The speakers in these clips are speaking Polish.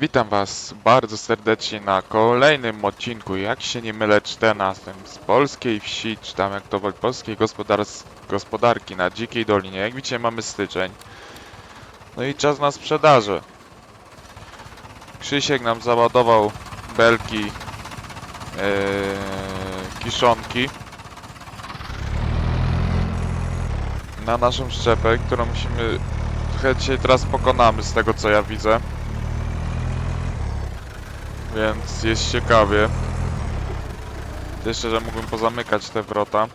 Witam Was bardzo serdecznie na kolejnym odcinku, jak się nie mylę, 14 z polskiej wsi, czy tam jak to woli, polskiej gospodarki na Dzikiej Dolinie. Jak widzicie mamy styczeń. No i czas na sprzedaży. Krzysiek nam załadował belki yy, kiszonki na naszą szczepę, którą musimy trochę dzisiaj teraz pokonamy z tego co ja widzę. Więc jest ciekawie. Jeszcze, że mógłbym pozamykać te wrota.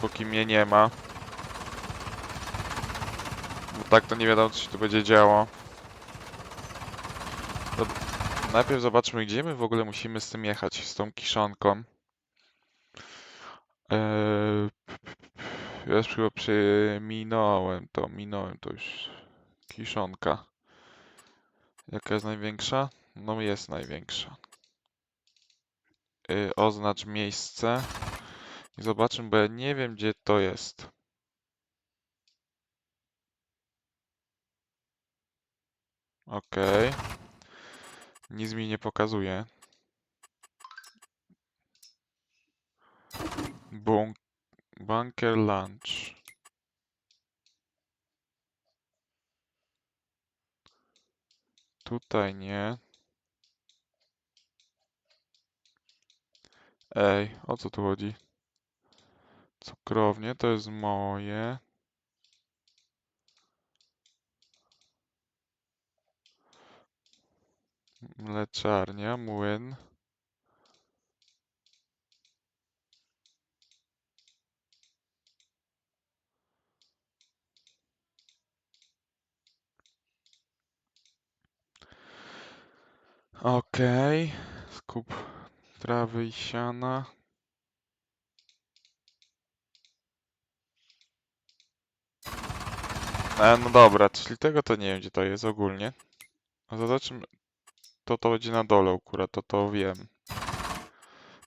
Póki mnie nie ma. Bo tak to nie wiadomo, co się tu będzie działo. To najpierw zobaczmy, gdzie my w ogóle musimy z tym jechać, z tą kiszonką. Eee, już chyba przeminąłem to, minąłem to już. Kiszonka. Jaka jest największa? No jest największa. Yy, oznacz miejsce. I zobaczymy, bo ja nie wiem gdzie to jest. Okej. Nic mi nie pokazuje. Bunk bunker lunch. Tutaj nie. Ej, o co tu chodzi? Cukrownie to jest moje. Mleczarnia, młyn. Okej. Skup trawy i siana. E, no dobra, czyli tego to nie wiem gdzie to jest ogólnie. A zobaczymy. To to będzie na dole akurat, to to wiem.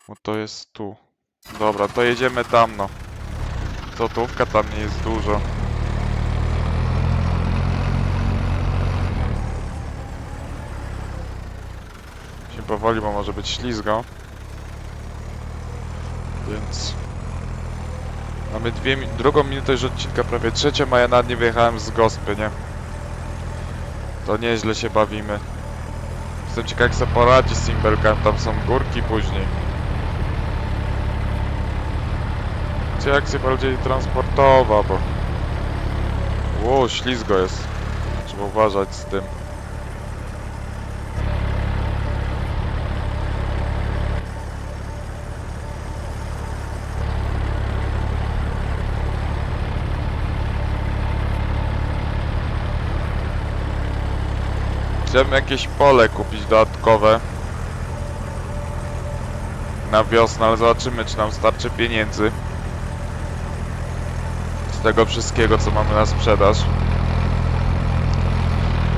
Bo to jest tu. Dobra, to jedziemy tam no. Złotówka tam nie jest dużo. Się powoli, bo może być ślizgo. Więc... Mamy dwie, drugą minutę już odcinka, prawie trzecią, a ja nad nie wyjechałem z gospy, nie? To nieźle się bawimy. Jestem ciekaw jak sobie poradzi z Simbelkami, tam są górki później. Gdzie akcja bardziej transportowa, bo... Ło, ślizgo jest. Trzeba uważać z tym. Chciałbym jakieś pole kupić dodatkowe na wiosnę, ale zobaczymy czy nam starczy pieniędzy z tego wszystkiego co mamy na sprzedaż.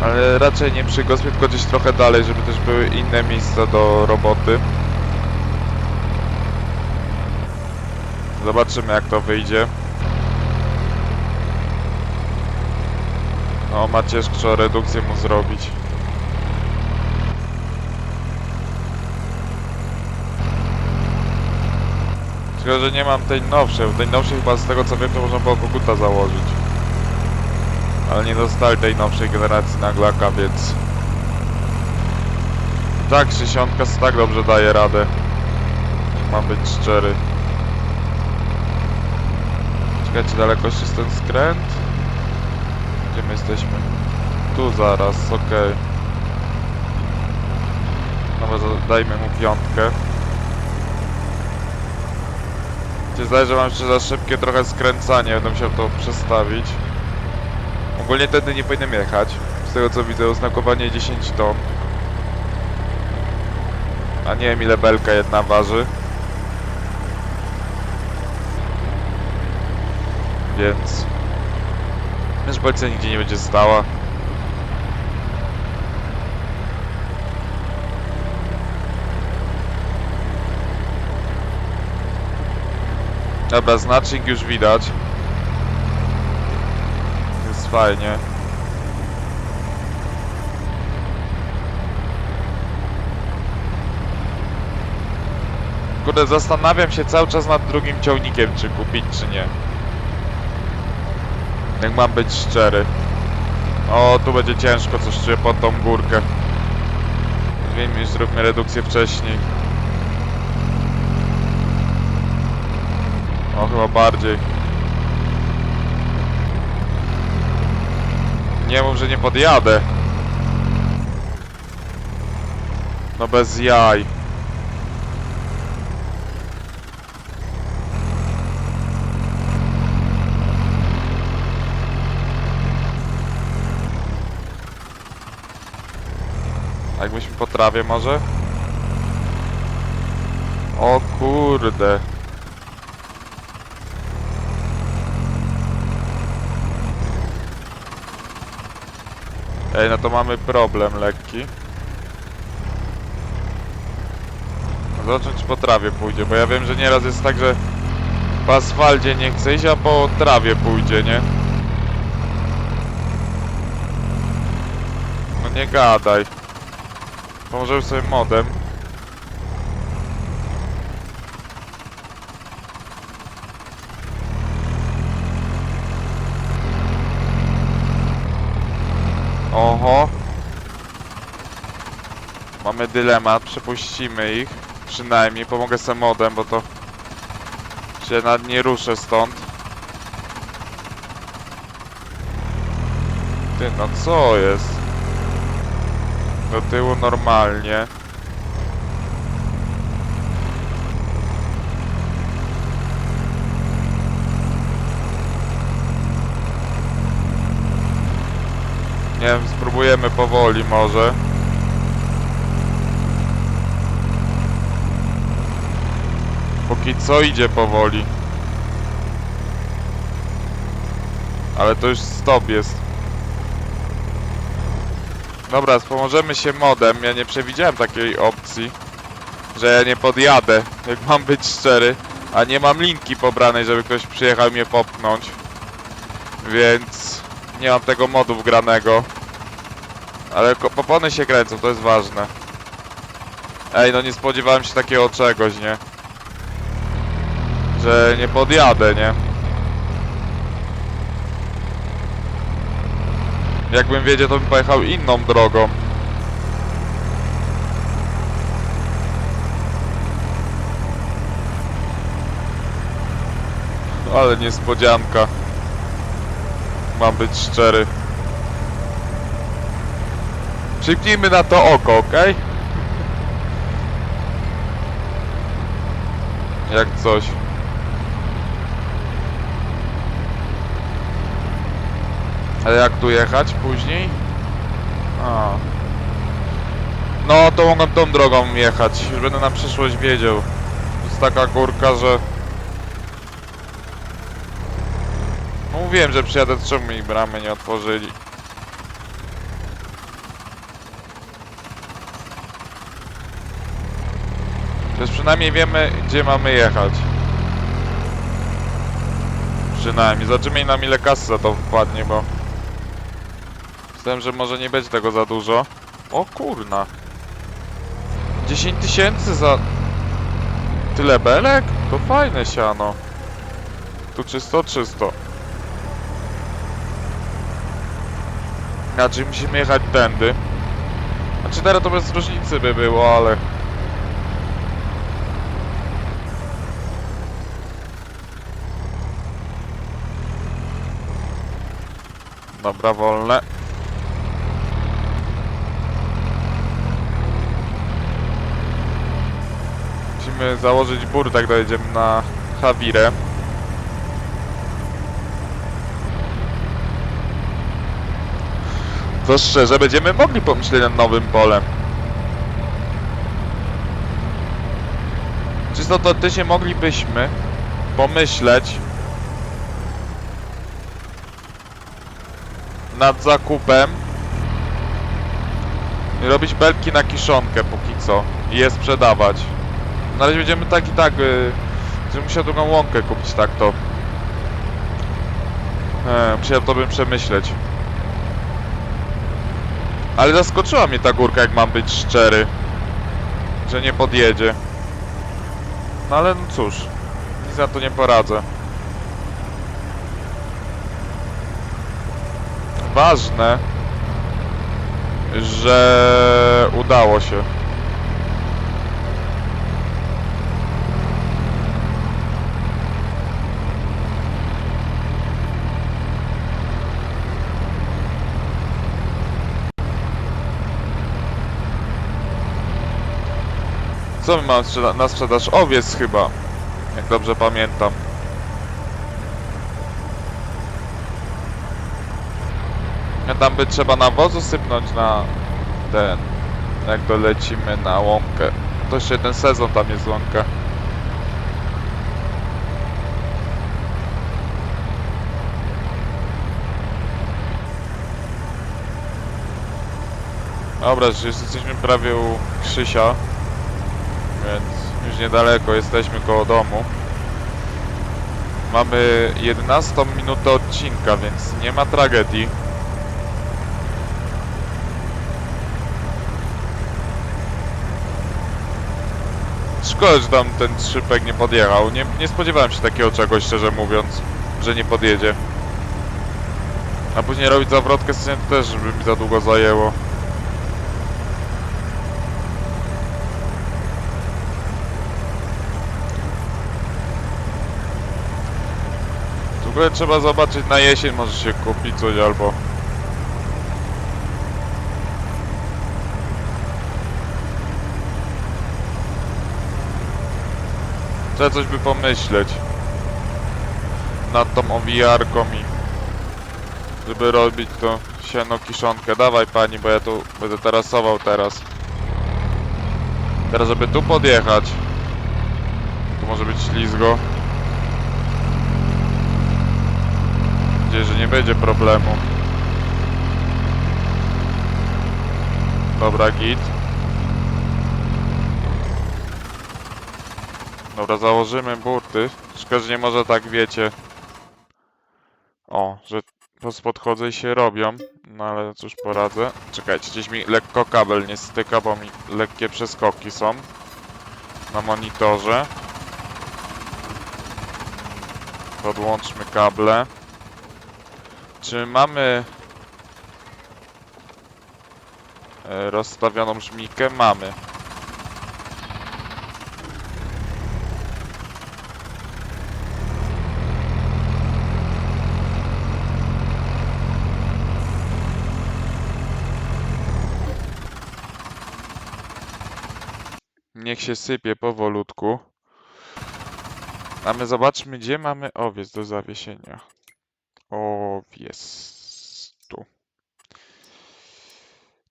Ale raczej nie przy gospie, tylko gdzieś trochę dalej, żeby też były inne miejsca do roboty. Zobaczymy jak to wyjdzie. No, ma ciężko redukcję mu zrobić. Tylko, że nie mam tej nowszej. W tej nowszej chyba z tego co wiem to można było koguta założyć. Ale nie dostali tej nowszej generacji naglaka, więc... Tak, 60 tak dobrze daje radę. Mam być szczery. Czekajcie, daleko jest ten skręt? Gdzie my jesteśmy? Tu zaraz, okej. Dobra, za- dajmy mu piątkę. Zdaje, że mam jeszcze za szybkie trochę skręcanie, będę musiał to przestawić. Ogólnie tędy nie powinienem jechać. Z tego co widzę, oznakowanie 10 ton. A nie wiem ile belka jedna waży. Więc... Wiesz, policja nigdzie nie będzie stała. Dobra, znacznik już widać. Jest fajnie. Kurde, zastanawiam się cały czas nad drugim ciągnikiem, czy kupić, czy nie. Jak mam być szczery. O, tu będzie ciężko coś czuję pod tą górkę. Wiem, zróbmy redukcję wcześniej. O, chyba bardziej. Nie mów, że nie podjadę. No bez jaj. Jakbyśmy po trawie może? O kurde. Ej, no to mamy problem lekki. Zobaczmy czy po trawie pójdzie, bo ja wiem, że nieraz jest tak, że po asfalcie nie chce iść, a po trawie pójdzie, nie? No nie gadaj. Pomożemy sobie modem. Oho. Mamy dylemat, przepuścimy ich. Przynajmniej, pomogę sobie modem, bo to się nad nie ruszę stąd. Ty, no co jest? Do tyłu normalnie. Nie wiem, spróbujemy powoli może. Póki co idzie powoli. Ale to już stop jest. Dobra, pomożemy się modem. Ja nie przewidziałem takiej opcji, że ja nie podjadę, jak mam być szczery. A nie mam linki pobranej, żeby ktoś przyjechał mnie popchnąć. Więc nie mam tego modu wgranego. Ale popony się kręcą, to jest ważne. Ej, no nie spodziewałem się takiego czegoś, nie? Że nie podjadę, nie? Jakbym wiedział, to bym pojechał inną drogą. Ale niespodzianka. Mam być szczery. Przypnijmy na to oko, ok? Jak coś. Ale jak tu jechać później? A. No to mogę tą drogą jechać. Już będę na przyszłość wiedział. To jest taka górka, że... No mówiłem, że przyjadę, czemu mi bramy nie otworzyli. Więc przynajmniej wiemy, gdzie mamy jechać. Przynajmniej. Zobaczymy nam ile kasy za to wpadnie, bo... Myślałem, że może nie będzie tego za dużo. O kurna. 10 tysięcy za... Tyle belek? To fajne siano. Tu czysto, czysto. Znaczy musimy jechać tędy. Znaczy teraz to bez różnicy by było, ale... Dobra, wolne. Musimy założyć bur, tak dojedziemy na Hawirę. To szczerze, będziemy mogli pomyśleć nad nowym polem. Czysto to ty się moglibyśmy pomyśleć nad zakupem i robić belki na kiszonkę póki co i je sprzedawać. Na razie będziemy tak i tak, yy, że musiał drugą łąkę kupić tak to. E, musiał to bym przemyśleć. Ale zaskoczyła mnie ta górka, jak mam być szczery. Że nie podjedzie. No ale no cóż, nic na to nie poradzę. Ważne, że udało się. Co my mamy na sprzedaż? Owiec chyba, jak dobrze pamiętam. A tam by trzeba nawozu sypnąć na ten, jak dolecimy na łąkę. To jeszcze ten sezon tam jest łąka. Dobra, że jesteśmy prawie u Krzysia, więc już niedaleko jesteśmy koło domu. Mamy 11 minutę odcinka, więc nie ma tragedii. Szkoda, że tam ten szypek nie podjechał. Nie, nie spodziewałem się takiego czegoś, szczerze mówiąc, że nie podjedzie. A później robić zawrotkę z tym też, żeby mi za długo zajęło. W ogóle trzeba zobaczyć na jesień, może się kupić coś albo... Trzeba coś by pomyśleć. Nad tą owijarką i... Żeby robić to siano kiszonkę. Dawaj pani, bo ja tu będę tarasował teraz. Teraz żeby tu podjechać. Tu może być ślizgo. Mam nadzieję, że nie będzie problemu. Dobra, git. Dobra, założymy burty. Szkoda, że nie może tak, wiecie... O, że po prostu podchodzę i się robią. No ale cóż poradzę. Czekajcie, gdzieś mi lekko kabel nie styka, bo mi lekkie przeskoki są. Na monitorze. Podłączmy kable. Czy mamy e, rozstawioną żmijkę? Mamy. Niech się sypie powolutku. A my zobaczmy, gdzie mamy owiec do zawiesienia. Owiec. Tu.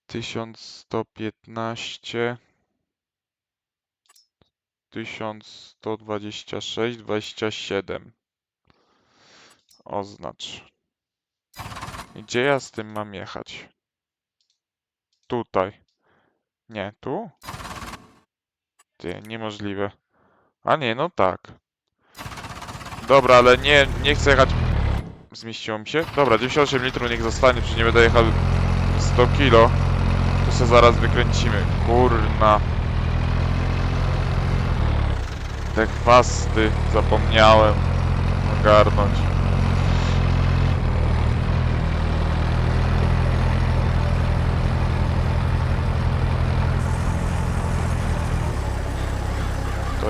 1115 1126 27 Oznacz. Gdzie ja z tym mam jechać? Tutaj. Nie, tu? Ty, niemożliwe. A nie, no tak. Dobra, ale nie, nie chcę jechać Zmieściło mi się? Dobra, 98 litrów niech zostanie, przecież nie będę jechał 100 kilo. To się zaraz wykręcimy. Kurna. Te chwasty zapomniałem ogarnąć.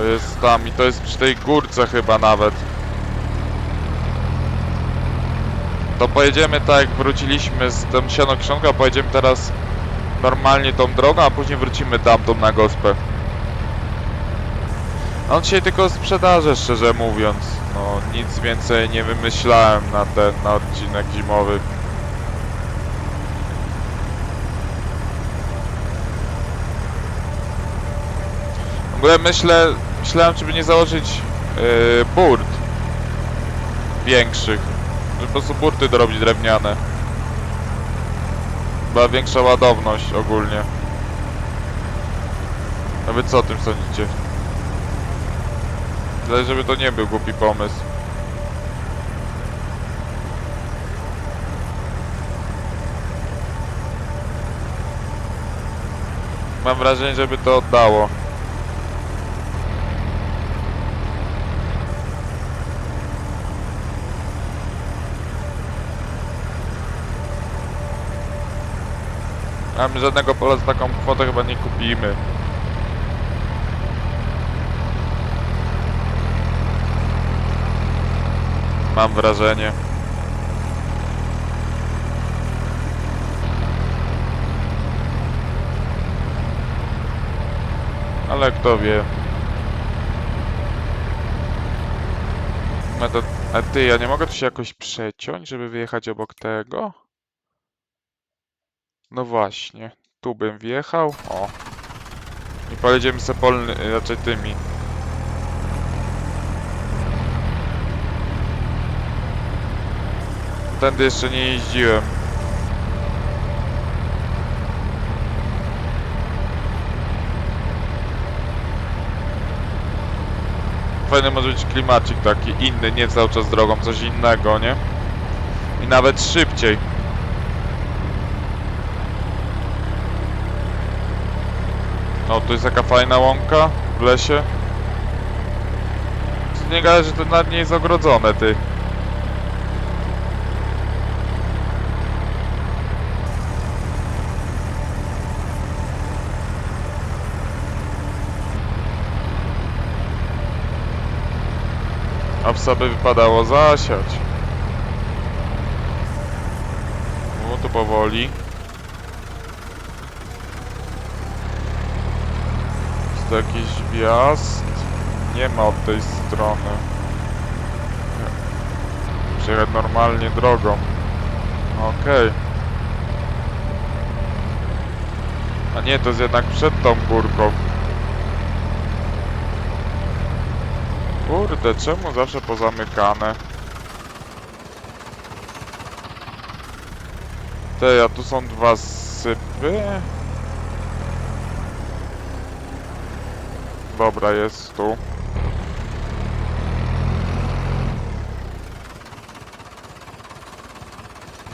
Jest tam i to jest przy tej górce chyba nawet. to pojedziemy tak jak wróciliśmy z tą sianokszonką, pojedziemy teraz normalnie tą drogą, a później wrócimy tamtą na gospę. On dzisiaj tylko sprzedaże, szczerze mówiąc. No, nic więcej nie wymyślałem na ten, na odcinek zimowy. W ogóle myślę, myślałem, czy by nie założyć yy, burt większych. Żeby po prostu burty dorobić drewniane. Była większa ładowność ogólnie. A wy co o tym sądzicie? Wydaje, żeby to nie był głupi pomysł. Mam wrażenie, żeby to oddało. A żadnego pola za taką kwotę chyba nie kupimy. Mam wrażenie. Ale kto wie. A ty, ja nie mogę tu się jakoś przeciąć, żeby wyjechać obok tego? No właśnie, tu bym wjechał, o. I pojedziemy se polny, raczej tymi. Tędy jeszcze nie jeździłem. Fajny może być klimacik taki inny, nie cały czas drogą, coś innego, nie? I nawet szybciej. No, tu jest taka fajna łąka w lesie. Nie gada, że to nad nie jest ogrodzone, ty. A psa by wypadało zasiać. O, to powoli. Jest jakiś wjazd? Nie ma od tej strony. Przejechać normalnie drogą. Okej. A nie, to jest jednak przed tą górką. Kurde, czemu zawsze pozamykane? Te, a tu są dwa sypy? Dobra, jest tu.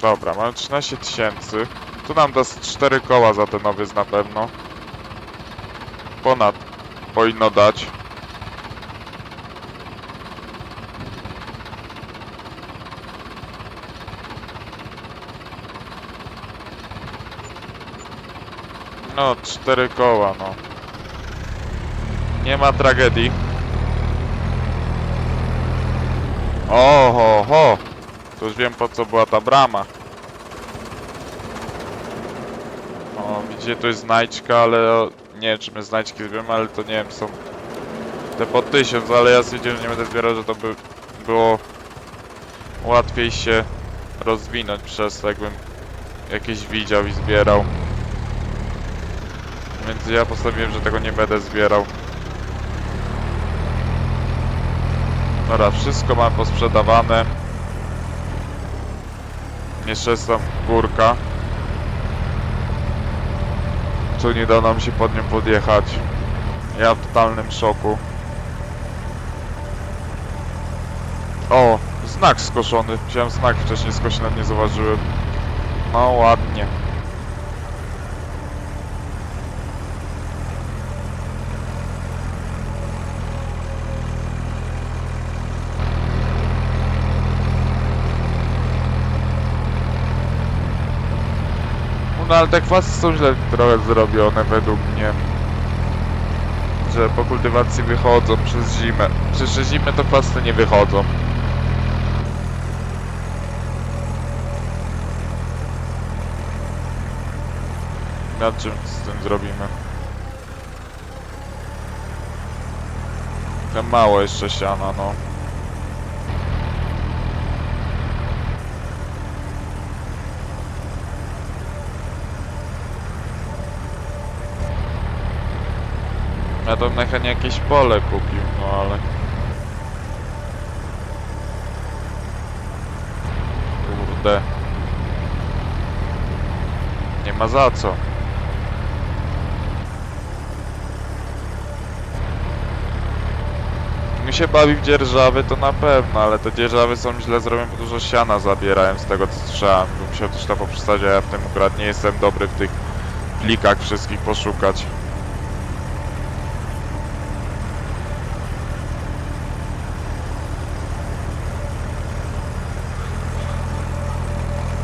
Dobra, mamy 13 tysięcy. Tu nam da z 4 koła za ten nowiec na pewno. Ponad powinno dać. No, cztery koła, no. Nie ma tragedii. Oho, ho! To już wiem po co była ta brama. O, widzicie, tu jest znajdźka, ale o, nie wiem czy my znajdźki zbieramy, ale to nie wiem, są te po tysiąc, ale ja stwierdziłem, że nie będę zbierał, że to by było łatwiej się rozwinąć przez to, jakbym jakieś widział i zbierał. Więc ja postanowiłem, że tego nie będę zbierał. Dobra, wszystko mam posprzedawane. Jeszcze jest tam górka. Tu nie da nam się pod nią podjechać. Ja w totalnym szoku. O, znak skoszony. Wziąłem znak wcześniej skoszony, nie zauważyłem. No ładnie. No ale te kwasy są źle trochę zrobione według mnie. Że po kultywacji wychodzą przez zimę. Przez zimę to kwasy nie wychodzą. Na czym z tym zrobimy? Tam mało jeszcze siana, no. To mechanie jakieś pole kupił, no ale... Kurde. Nie ma za co. Mi się bawi w dzierżawy to na pewno, ale te dzierżawy są źle zrobione, bo dużo siana zabierałem z tego co słyszałem. Bym musiał też to poprzestać, a ja w tym akurat nie jestem dobry w tych plikach wszystkich poszukać.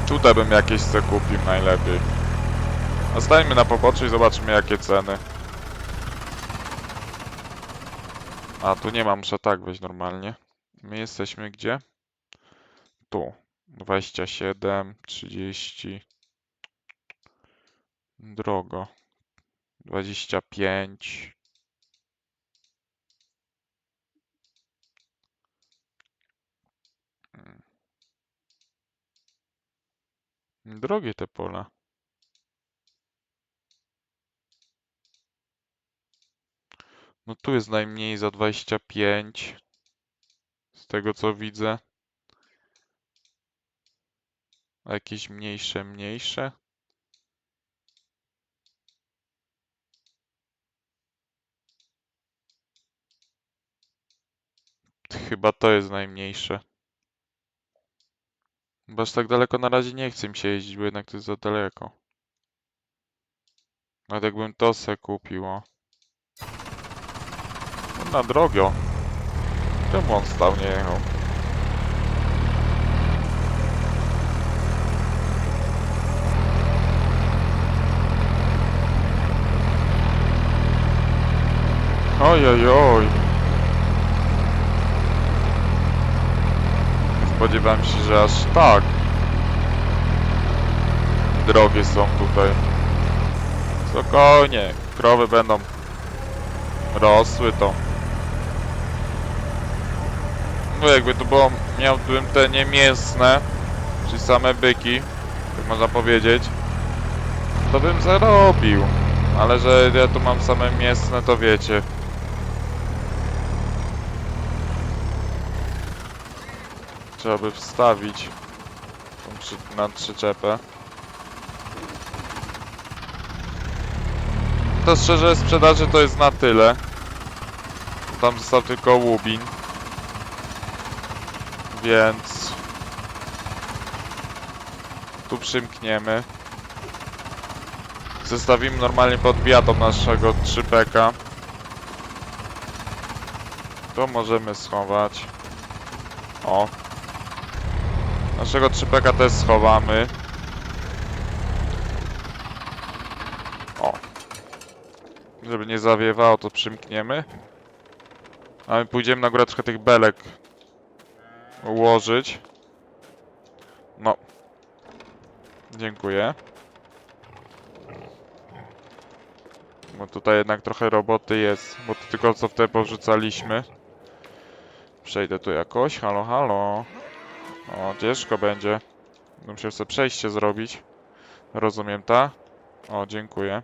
Tutaj bym jakieś se kupił najlepiej. A stańmy na poboczu i zobaczymy jakie ceny. A, tu nie mam, muszę tak wejść normalnie. My jesteśmy gdzie? Tu. 27, 30. Drogo. 25. Drogie te pola. No tu jest najmniej za 25. Z tego co widzę. A jakieś mniejsze, mniejsze? Chyba to jest najmniejsze. Bo aż tak daleko na razie nie chce mi się jeździć, bo jednak to jest za daleko. Nawet jakbym to se kupił. No na drogo. Czemu on stał, nie jechał? Oj, oj, oj. Spodziewałem się, że aż tak. Drogie są tutaj. Spokojnie, krowy będą rosły to. No jakby to było, miałbym te niemięsne, czyli same byki, tak można powiedzieć, to bym zarobił. Ale że ja tu mam same mięsne, to wiecie. Trzeba by wstawić na przyczepę. To szczerze sprzedaży to jest na tyle. Tam został tylko łubin. Więc... Tu przymkniemy. Zestawimy normalnie pod biatą naszego 3peka. To możemy schować. O. Naszego 3peka też schowamy. O. Żeby nie zawiewało, to przymkniemy. A my pójdziemy na górę trochę tych belek ułożyć. No. Dziękuję. Bo tutaj jednak trochę roboty jest, bo to tylko co wtedy powrzucaliśmy. Przejdę tu jakoś, halo, halo. O, ciężko będzie. Musiał sobie przejście zrobić. Rozumiem, ta? O, dziękuję.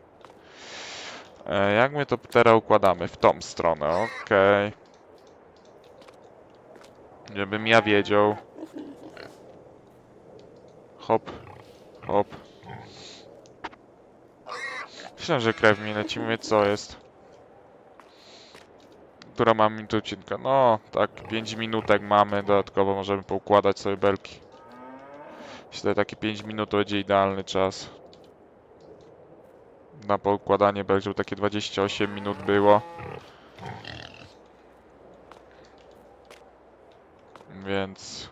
E, jak my to teraz układamy? W tą stronę, okej. Żebym ja wiedział. Hop, hop. Myślałem, że krew mi leci, mówię, co jest. Która ma minucinka? No, tak, 5 minutek mamy, dodatkowo możemy poukładać sobie belki. Myślę, takie 5 minut to będzie idealny czas. Na poukładanie belek, żeby takie 28 minut było. Więc...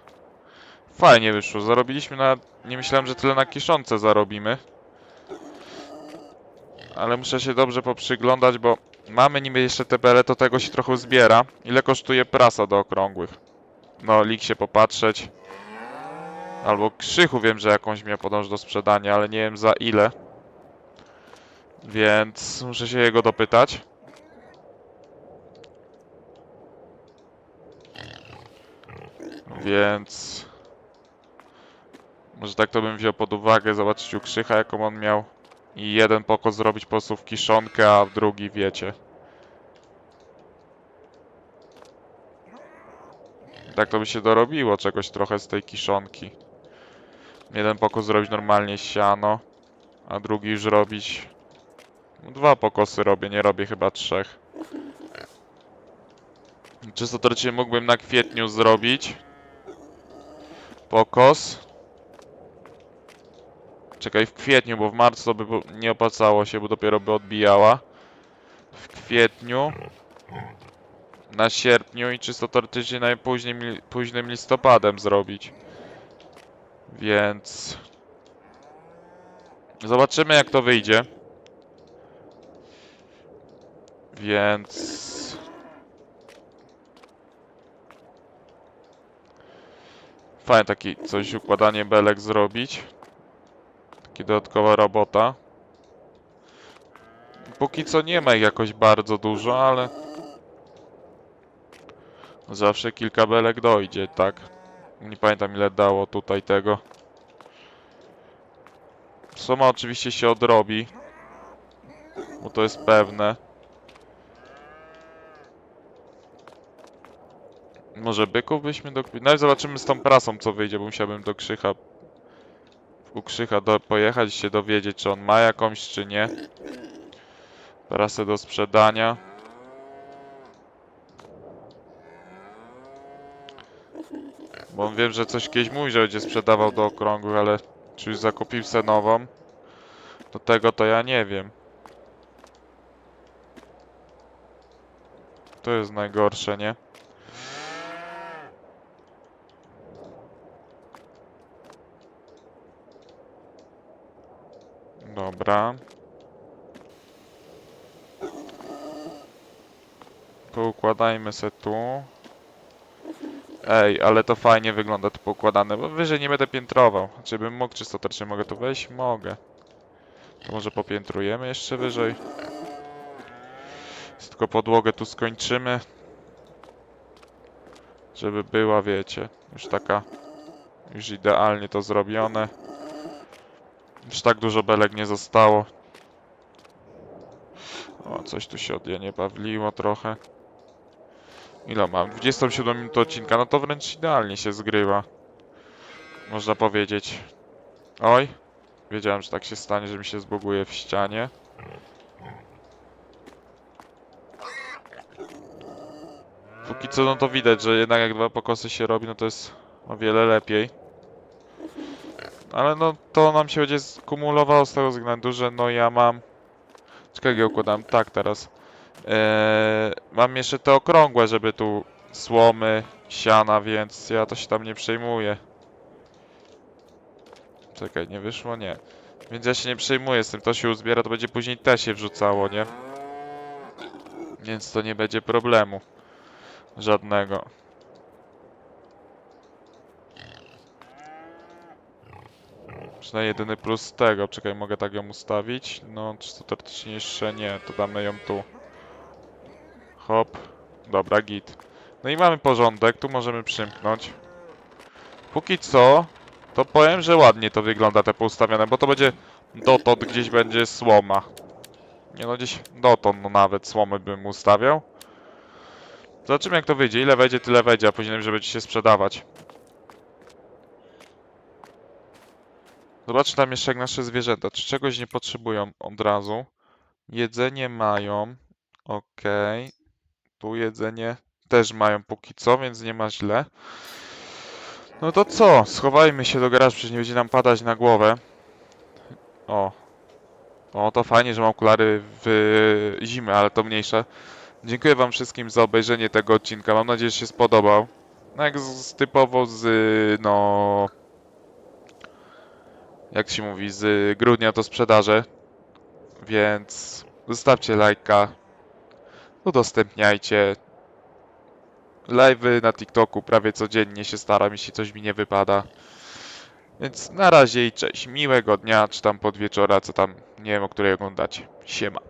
Fajnie wyszło, zarobiliśmy na... Nie myślałem, że tyle na kiszonce zarobimy. Ale muszę się dobrze poprzyglądać, bo mamy niby jeszcze te bele, to tego się trochę zbiera. Ile kosztuje prasa do okrągłych? No, lik się popatrzeć. Albo krzychu wiem, że jakąś miał podąż do sprzedania, ale nie wiem za ile. Więc muszę się jego dopytać. Więc... Może tak to bym wziął pod uwagę, zobaczyć u Krzycha jaką on miał. I jeden pokos zrobić po prostu w kiszonkę, a w drugi wiecie. Tak to by się dorobiło czegoś trochę z tej kiszonki. Jeden pokos zrobić normalnie siano, a drugi już robić... No, Dwa pokosy robię, nie robię chyba trzech. Czysto teoretycznie mógłbym na kwietniu zrobić. Pokos. Czekaj, w kwietniu, bo w marcu to by nie opłacało się, bo dopiero by odbijała. W kwietniu. Na sierpniu i czysto teoretycznie najpóźniej późnym listopadem zrobić. Więc... Zobaczymy jak to wyjdzie. Więc... Fajnie taki coś układanie belek zrobić. Taki dodatkowa robota. Póki co nie ma ich jakoś bardzo dużo, ale... Zawsze kilka belek dojdzie, tak? Nie pamiętam ile dało tutaj tego. Suma oczywiście się odrobi. Bo to jest pewne. Może byków byśmy do... Nawet zobaczymy z tą prasą co wyjdzie, bo musiałbym do Krzycha... U Krzycha do... pojechać się dowiedzieć, czy on ma jakąś, czy nie. Prasę do sprzedania. Bo on wiem, że coś kiedyś mówi, że będzie sprzedawał do okrągłych, ale czy już zakupił se nową? Do tego to ja nie wiem. To jest najgorsze, nie? Dobra. Poukładajmy se tu. Ej, ale to fajnie wygląda to poukładane, bo wyżej nie będę piętrował. Czy bym mógł mogę to wejść? Mogę. To może popiętrujemy jeszcze wyżej. Tylko podłogę tu skończymy. Żeby była, wiecie, już taka, już idealnie to zrobione. Już tak dużo belek nie zostało. O, coś tu się od nie bawliło trochę. Ile mam? 27 minut odcinka, no to wręcz idealnie się zgrywa. Można powiedzieć. Oj. Wiedziałem, że tak się stanie, że mi się zbuguje w ścianie. Póki co no to widać, że jednak jak dwa pokosy się robi, no to jest o wiele lepiej. Ale no to nam się będzie skumulowało z tego względu, że no ja mam... Czekaj, ja układam? Tak, teraz. Eee, mam jeszcze te okrągłe, żeby tu słomy, siana, więc ja to się tam nie przejmuję. Czekaj, nie wyszło? Nie. Więc ja się nie przejmuję z tym, to się uzbiera, to będzie później te się wrzucało, nie? Więc to nie będzie problemu. Żadnego. Przynajmniej jedyny plus tego. Czekaj, mogę tak ją ustawić? No, czy to teoretycznie nie, to damy ją tu. Hop. Dobra, git. No i mamy porządek, tu możemy przymknąć. Póki co, to powiem, że ładnie to wygląda te poustawione, bo to będzie dotąd gdzieś będzie słoma. Nie no, gdzieś dotąd no nawet słomy bym ustawiał. Zobaczymy jak to wyjdzie. Ile wejdzie, tyle wejdzie, a później żeby ci się sprzedawać. Zobaczmy tam jeszcze jak nasze zwierzęta. Czy czegoś nie potrzebują od razu? Jedzenie mają. Okej. Tu jedzenie też mają póki co, więc nie ma źle. No to co? Schowajmy się do garażu, przecież nie będzie nam padać na głowę. O. O, to fajnie, że mam okulary w zimę, ale to mniejsze. Dziękuję wam wszystkim za obejrzenie tego odcinka. Mam nadzieję, że się spodobał. No jak z, typowo z, no... Jak się mówi, z grudnia to sprzedaże. Więc zostawcie lajka. Udostępniajcie. Live'y na TikToku prawie codziennie się staram, jeśli coś mi nie wypada. Więc na razie i cześć. Miłego dnia, czy tam podwieczora, co tam, nie wiem o której oglądacie. Siema.